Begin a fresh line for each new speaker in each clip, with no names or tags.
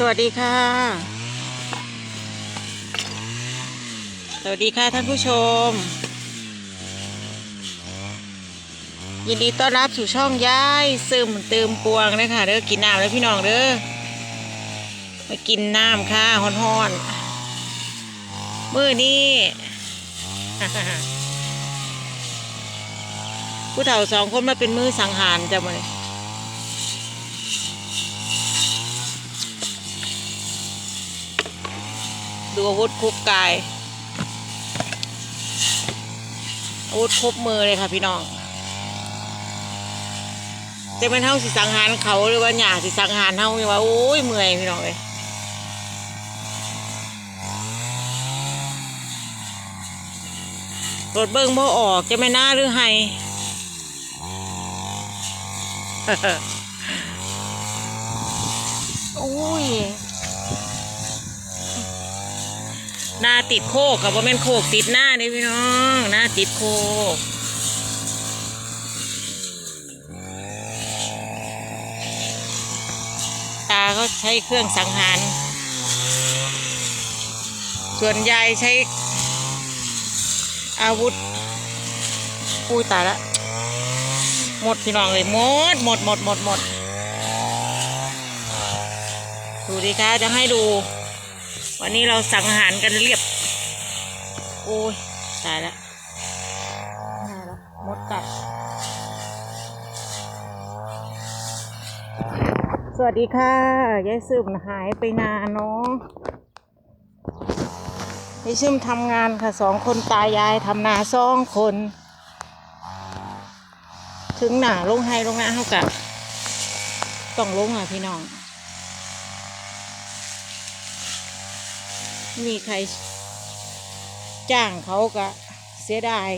สวัสดีค่ะ สวัสดีค่ะท่านผู้ชม ยินดีต้อนรับสู่ช่องย้ายซึมเติมปวงนะคะเด้อกินน้ำแล้วพี่น้องเด้อมากินน้ำค่ะฮ้อนๆมื้อนี้ผู้เฒ่าสองคนมาเป็นมือสังหารจะมาเลย ดูอาวุธคุบกายอาวุธครบมือเลยค่ะพี่น้องจะเป็นเท่าสิสังหารเขาหรือว่าหยาสิสังหารเท่าว่าโอ้ยเมื่อยพี่น้องเลยรถเบิ้งบ่ออกจะไม่น่าหรือไฮโอ้ย หน้าติดโคกกับว่าแม่นโคกติดหน้านี่พี่น้องหน้าติดโคกตาก็ใช้เครื่องสังหาร ส่วนยายใช้ อาวุธอุ้ยตายละ หมดพี่น้องเลยหมดหมดหมดหมดหมดดูดิคะจะให้ดู วันนี้เราสังหารกันเรียบ โอ้ย ตายและตายและหมดกัด สวัสดีค่ะ ยายซึมหายไปนานเนาะยายซึมทำงานค่ะสองคนตายายทำนาสองคน ถึงหนาลงให้ลงหน้าเท่ากับต้องลงอะพี่น้อง มีใครจ้างเขาก็เสียดาย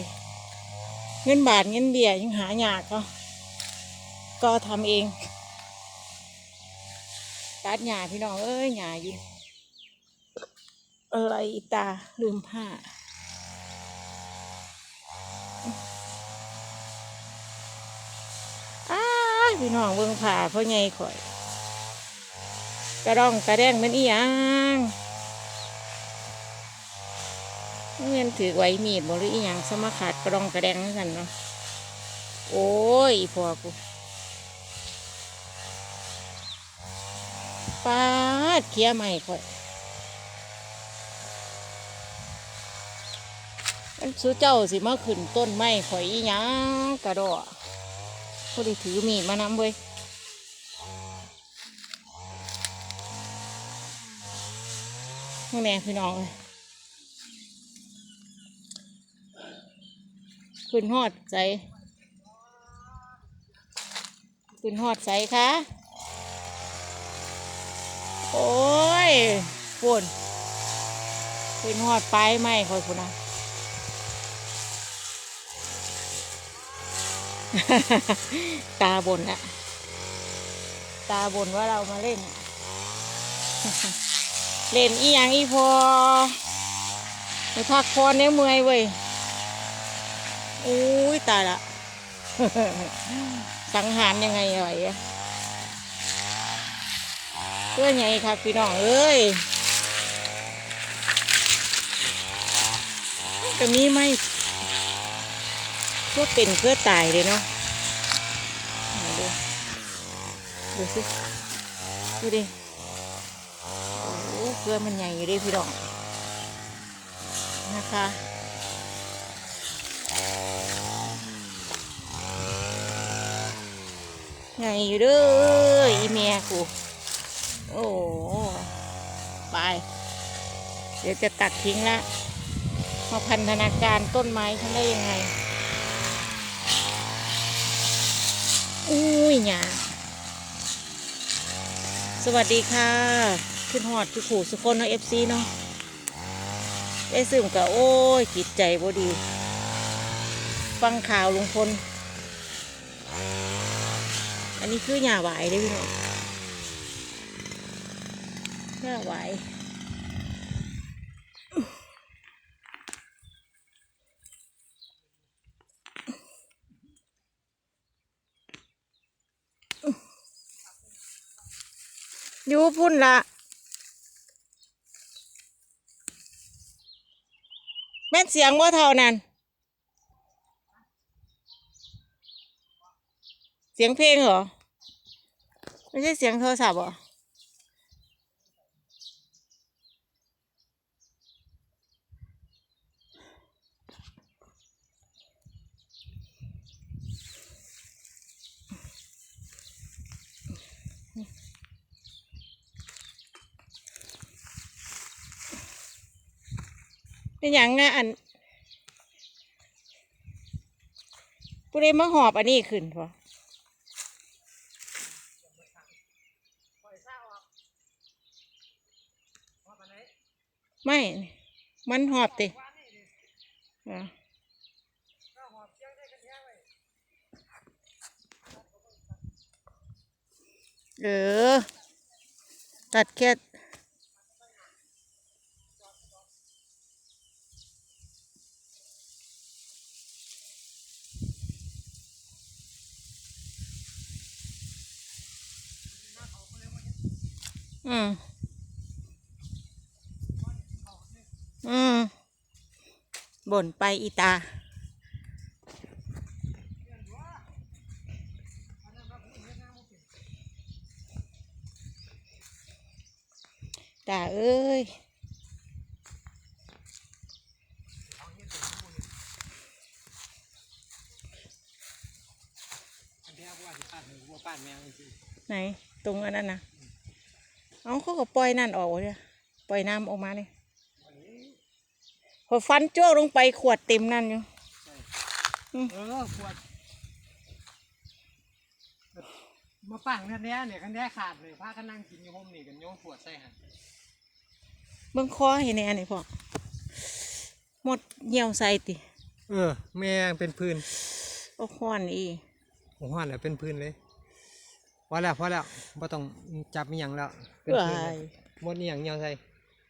เงินบาทเงินเบียยังหายากเขาก็ทำเองตัดหญ้าพี่น้องเอ้ยหญ้าอยู่อะไรอีตาลืมผ้าอ้าพี่น้องเบิ่งผ่าพ่อใหญ่ข่อย กระดองกระแดงเป็นอีหยัง เงินถือไว้มีดบหรืออีหยังสมาขาดกระดองกระแดงนั่นกันเนาะโอ้ยพ่อกูปาดเคี้ยใหม่ข่อยมันสู้เจ้าสิมาขึ้นต้นไม้ข่อยอีหยังกระดอพอดีถือมีดมานำเว้ยนี่แม่พี่น้องเลย ขึ้นหอดใจขึ้นหอดใจคะโอ้ยฝนขึ้นหอดไปลายไม้คอยคุณนะตาบนอะตาบนว่าเรามาเล่น เล่นอีหยังอีพอไปพักพรเนี่ยเมื่อยเว้ย อุ้ยตายละ สังหารยังไงไหวอะเพื่อนไงครับพี่น้องเอ้ยก็มีไหมก็เป็นเพื่อตายเลยเนาะไหนดูดูสิดูดิโอ้โหเพื่อมันใหญ่อยู่ดิพี่ดองนะคะ ใหญ่อยู่เด้ออีเมียกู โอ้ไป เดี๋ยวจะตัดทิ้งละ มาพันธนาการต้นไม้ฉันได้ยังไง อุ้ยหยาสวัสดีค่ะ ขึ้นหอดคือขู่สุคนเนาะเอฟซีเนาะได้ซึมกับโอ้ยจิตใจบ่ดี ฟังข่าวลุงพล อันนี้คือหญ้าหวายเด้พี่น้องหญ้าหวยอยู่พุ่นละแม่เสียงว่าเท่านั้น เสียงเพลงเหรอ ไม่ใช่เสียงโทรศัพท์เหรอเป็นอย่างงอันผู้ใดมาหอบอันนี้ขึ้นพอ ไม่ มันหอบติเออ ตัดแค่ อืม อืม บ่นไปอีตา ตาเอ้ย
อันที่ว่าสิป้านหรือว่าป้านแมวจริง
ไหน ตรงอันนั้นนะเอาเขาก็ปล่อยนั่นออกเนี่ยปล่อยน้ำออกมาเนี่ย พอฟันจ้วงลงไปขวดเต็มนั่นอยู่
เออขวดมาปั้งคันนี้เนี่ยคันนี้ขาดเลยพากันนั่งกินอยู่ห้มนี่กันโยงขวดใส่หัน
เบิ่งคอเห็นในอันนี้พ่อหมดเหี่ยวใส่ติ
เออ แม่งเป็นพื้น
โอ้คอนอี
โอ้โหแล้วเป็นพื้นเลยพอแล้วพอแล้วไ่ต้องจับมีหยังแล้วเป็น
ว้า
พื้นเลย
ย
หมดนี่หยังเหี่ยวใส่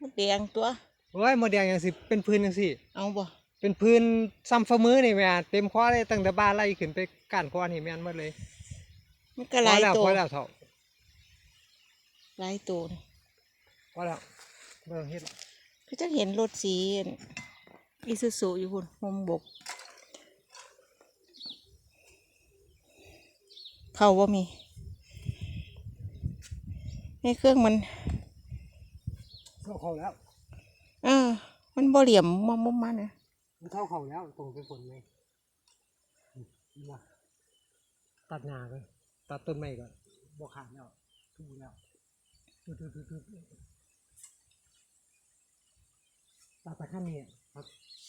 มดแดงตัว
โอ้ยหมดแดงยังสิเป็นพื้นยังสิ
เอาบ่
เป็นพื้นซ้ำฝ่ามือนี่แม่เต็มคอเลยตั้งแต่บ้านไล่ขึ้นไปก้านคอนี่แม่นหมดเลย
มันก็
พ
ห
อ
ลาย
แล้ว
ตัว
พอแล้วเถอะ
หลายตัวนี่
พอแล้วเบิ่งเฮ็ด
ก็จะเห็นรถสีอิซูซุอยู่พุ่นมุมบก เขาว่ามีในเครื่องมัน
เข้าเขาแล้ว
เออ มันบ่เหลี่ยมมุมมุมมันนะ
มันเท่าเขาแล้วตรงเป็นผลเลยนี่ว่ะตัดหนาเลยตัดต้นไม้ก่อนบกขาดแล้วทูแล้วทูทูทูทูตัดตะขั้นนี้อะครับ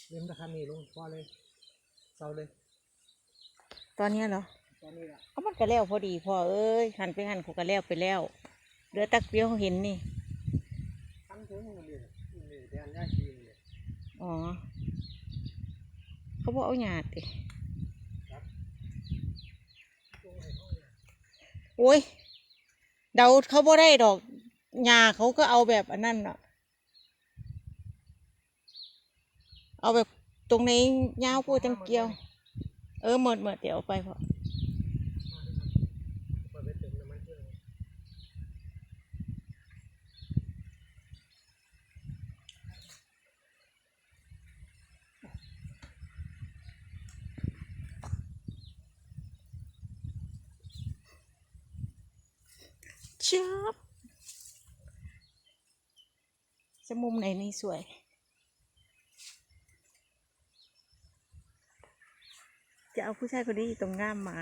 เล่มตะขั้นนี้ลงพอเลยเสาเลย
ตอนเนี้ยเหรอ
ตอนนี้แหละ
เอามันก็แล้วพอดีพ่อเอ้ยหันไปหันเขาก็แล้วไปแล้วเหลือตักเดียวเห็นนี่
ทั้งถึงมันเลยมันเลยแดนย่าชีเลย
อ๋อ เขาบอกเอาหยาดดิโอ้ย เดาเขาบ่ได้ดอกหญ้าเขาก็เอาแบบอันนั้นน่ะเอาแบบตรงนี้ยาวพูดจังเกียว เออหมดหมดเดี๋ยวเอาไปพอ
เปิดไปเต็มน้ำมันเครื่อง
ชับจะมุมไหนนี่สวย จะเอาผู้ชายคนนี้อยู่ตรงง่ามไม้